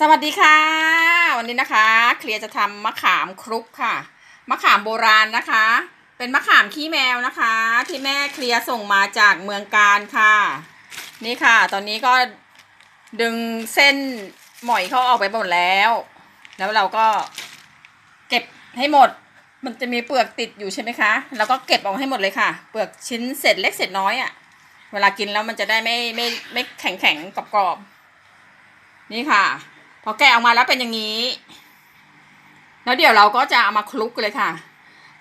สวัสดีค่ะ วันนี้นะคะ เคลียร์จะทำมะขามคลุกค่ะ มะขามโบราณนะคะ เป็นมะขามขี้แมวนะคะ ที่แม่เคลียร์ส่งมาจากเมืองการค่ะ นี่ค่ะ ตอนนี้ก็ดึงเส้นหมอยเขาออกไปหมดแล้ว แล้วเราก็เก็บให้หมด มันจะมีเปลือกติดอยู่ใช่ไหมคะแล้วก็เก็บออกให้หมดเลยค่ะ เปลือกชิ้นเศษเล็กเศษน้อยอะ่ะ เวลากินแล้วมันจะได้ไม่ไม่ไม่แข็งแข็งกรอบๆนี่ค่ะ พอแกะออกมาแล้วเป็นอย่างนี้ แล้วเดี๋ยวเราก็จะเอามาคลุกเลยค่ะ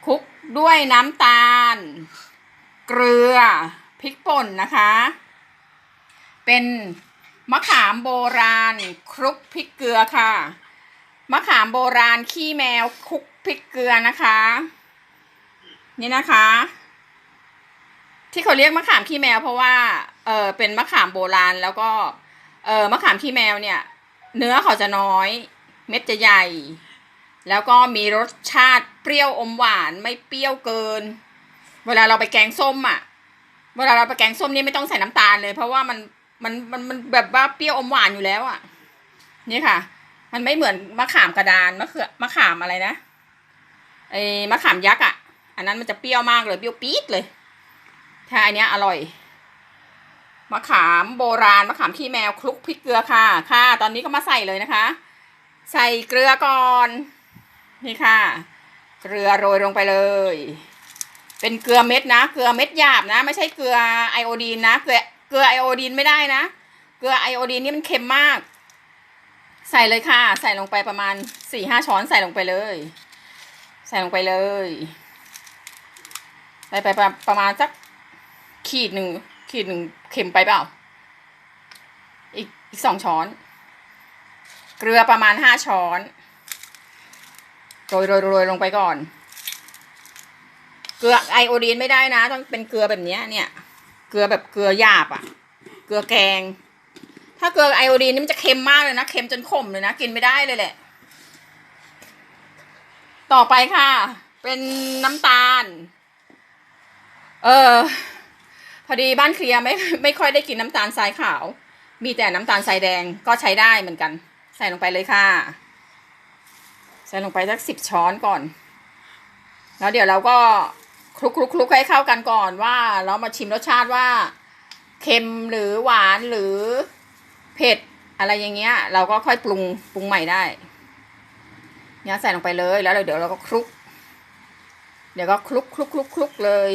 คลุกด้วยน้ำตาล เกลือพริกป่นนะคะ เป็นมะขามโบราณคลุกพริกเกลือค่ะ มะขามโบราณขี้แมวคลุกพริกเกลือนะคะ นี่นะคะ ที่เขาเรียกมะขามขี้แมวเพราะว่าเออเป็นมะขามโบราณแล้วก็เออมะขามขี้แมวเนี่ย เนื้อเขาจะน้อย เม็ดจะใหญ่ แล้วก็มีรสชาติเปรี้ยวอมหวานไม่เปรี้ยวเกิน เวลาเราไปแกงส้มอะ เวลาเราไปแกงส้มนี่ไม่ต้องใส่น้ำตาลเลย เพราะว่ามันมันมันมันแบบว่าเปรี้ยวอมหวานอยู่แล้วอะ นี่ค่ะ มันไม่เหมือนมะขามกระดานมะเขือมะขามอะไรนะไอ้มะขามยักษ์อะ อันนั้นมันจะเปรี้ยวมากเลยเปรี้ยวปี๊ดเลย ถ้าอันเนี้ยอร่อย มะขามโบราณมะขามขี้แมวคลุกพริกเกลือค่ะ ค่ะ ตอนนี้ก็มาใส่เลยนะคะ ใส่เกลือก่อนนี่ค่ะ เกลือโรยลงไปเลย เป็นเกลือเม็ดนะ เกลือเม็ดหยาบนะ ไม่ใช่เกลือไอโอดีนนะเกลือเกลือไอโอดีนไม่ได้นะ เกลือไอโอดีนนี่มันเค็มมาก ใส่เลยค่ะ ใส่ลงไปประมาณสี่ห้าช้อนใส่ลงไปเลย ใส่ลงไปเลยใส่ไปประประมาณสักขีดหนึ่ง ขีดหนึ่งเค็มไปเปล่า อีกอีกสองช้อน เกลือประมาณห้าช้อน โรยโรยโรยลงไปก่อน เกลือไอโอดีนไม่ได้นะ ต้องเป็นเกลือแบบเนี้ยเนี่ย เกลือแบบเกลือหยาบอะ่ะ เกลือแกง ถ้าเกลือไอโอดีนนี่มันจะเค็มมากเลยนะ เค็มจนขมเลยนะ กินไม่ได้เลยแหละ ต่อไปค่ะ เป็นน้ำตาล เออ พอดีบ้านเคลียร์ไม่ไม่ค่อยได้กินน้ำตาลทรายขาว มีแต่น้ำตาลทรายแดงก็ใช้ได้เหมือนกัน ใส่ลงไปเลยค่ะ ใส่ลงไปสักสิบช้อนก่อน แล้วเดี๋ยวเราก็คลุกคลุกคลุกให้เข้ากันก่อนว่า เรามาชิมรสชาติว่าเค็มหรือหวานหรือเผ็ดอะไรอย่างเงี้ย เราก็ค่อยปรุงปรุงใหม่ได้เนี่ยใส่ลงไปเลยแล้วเดี๋ยวเราก็คลุก เดี๋ยวก็คลุกคลุกคลุกคลุกเลย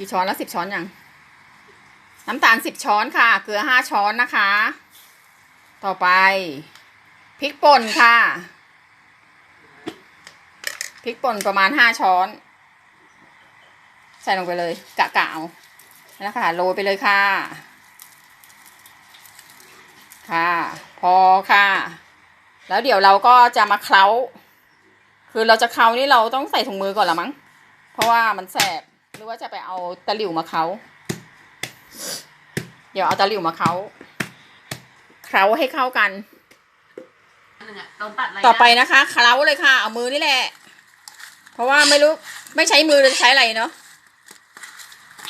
กี่ช้อนแล้วสิบช้อนยังน้ำตาลสิบช้อนค่ะ เกลือห้าช้อนนะคะ ต่อไปพริกป่นค่ะพริกป่นประมาณห้าช้อน ใส่ลงไปเลยกะกะเอาแล้วค่ะโรยไปเลยค่ะ ค่ะ พอค่ะ แล้วเดี๋ยวเราก็จะมาเคล้า คือเราจะเคล้านี่เราต้องใส่ถุงมือก่อนละมั้ง เพราะว่ามันแสบ รือว่าจะไปเอาตะหลิวมาเคล้าเดี๋ยวเอาตะหลิวมาเคล้าเคล้าให้เข้ากันโดนตัดอะไรต่อไปนะคะ เคล้าเลยค่ะ เอามือนี่แหละ เพราะว่าไม่รู้ไม่ใช้มือจะใช้อะไรเนาะ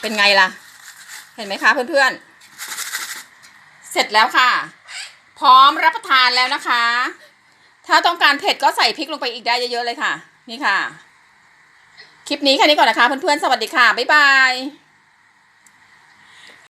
เป็นไงล่ะ เห็นไหมคะเพื่อนๆ เสร็จแล้วค่ะ พร้อมรับประทานแล้วนะคะ ถ้าต้องการเผ็ดก็ใส่พริกลงไปอีกได้เยอะๆเลยค่ะ นี่ค่ะ คลิปนี้แค่นี้ก่อนนะคะเพื่อนๆ สวัสดีค่ะ บ๊ายบาย